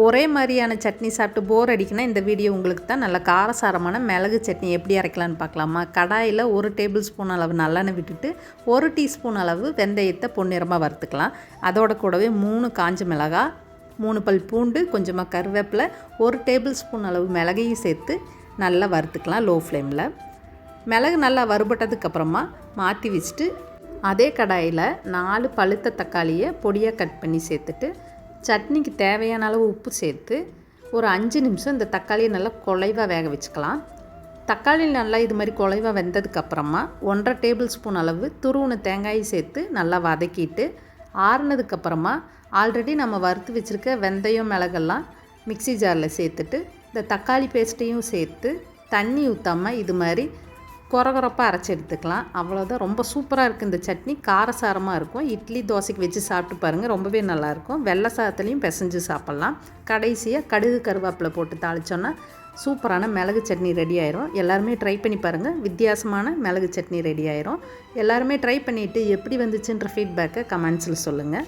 ஒரே மாதிரியான சட்னி சாப்பிட்டு போர் அடிக்குன்னா இந்த வீடியோ உங்களுக்கு தான் நல்ல காரசாரமான மிளகு சட்னி எப்படி அரைக்கலான்னு பார்க்கலாமா? கடாயில் ஒரு டேபிள் ஸ்பூன் அளவு நல்லெண்ணெய் விட்டுட்டு ஒரு டீஸ்பூன் அளவு வெந்தயத்தை பொன்னிறமாக வறுத்துக்கலாம். அதோட கூடவே மூணு காஞ்ச மிளகாய் மூணு பல் பூண்டு கொஞ்சமாக கருவேப்பிலை ஒரு டேபிள் ஸ்பூன் அளவு மிளகையும் சேர்த்து நல்லா வறுத்துக்கலாம் லோ ஃப்ளேமில் மிளகு நல்லா வறுபட்டதுக்கப்புறமா மாற்றி வச்சுட்டு அதே கடாயில் நாலு பழுத்த தக்காளியை பொடியாக கட் பண்ணி சேர்த்துட்டு சட்னிக்கு தேவையான அளவு உப்பு சேர்த்து ஒரு அஞ்சு நிமிஷம் இந்த தக்காளியை நல்லா குலைவாக வேக வச்சுக்கலாம். தக்காளி நல்லா இது மாதிரி குலைவாக வெந்ததுக்கப்புறமா ஒன்றரை டேபிள் ஸ்பூன் அளவு துருவுன தேங்காயை சேர்த்து நல்லா வதக்கிட்டு ஆறுனதுக்கப்புறமா ஆல்ரெடி நம்ம வறுத்து வச்சுருக்க வெந்தயம் மிளகெல்லாம் மிக்சி ஜாரில் சேர்த்துட்டு இந்த தக்காளி பேஸ்ட்டையும் சேர்த்து தண்ணி ஊற்றாமல் இது மாதிரி குறகுறப்பாக அரைச்சி எடுத்துக்கலாம். அவ்வளோதான் ரொம்ப சூப்பராக இருக்குது இந்த சட்னி. காரசாரமாக இருக்கும். இட்லி தோசைக்கு வச்சு சாப்பிட்டு பாருங்கள் ரொம்பவே நல்லாயிருக்கும் வெள்ளை சாதத்துலேயும் பிசைஞ்சு சாப்பிட்லாம். கடைசியாக கடுகு கருவேப்பிலை போட்டு தாளித்தோன்னா சூப்பரான மிளகு சட்னி ரெடி ஆயிரும். எல்லாருமே ட்ரை பண்ணி பாருங்கள் வித்தியாசமான மிளகு சட்னி ரெடி ஆயிரும். எல்லாருமே ட்ரை பண்ணிவிட்டு எப்படி வந்துச்சுன்ற ஃபீட்பேக்கை கமெண்ட்ஸில் சொல்லுங்கள்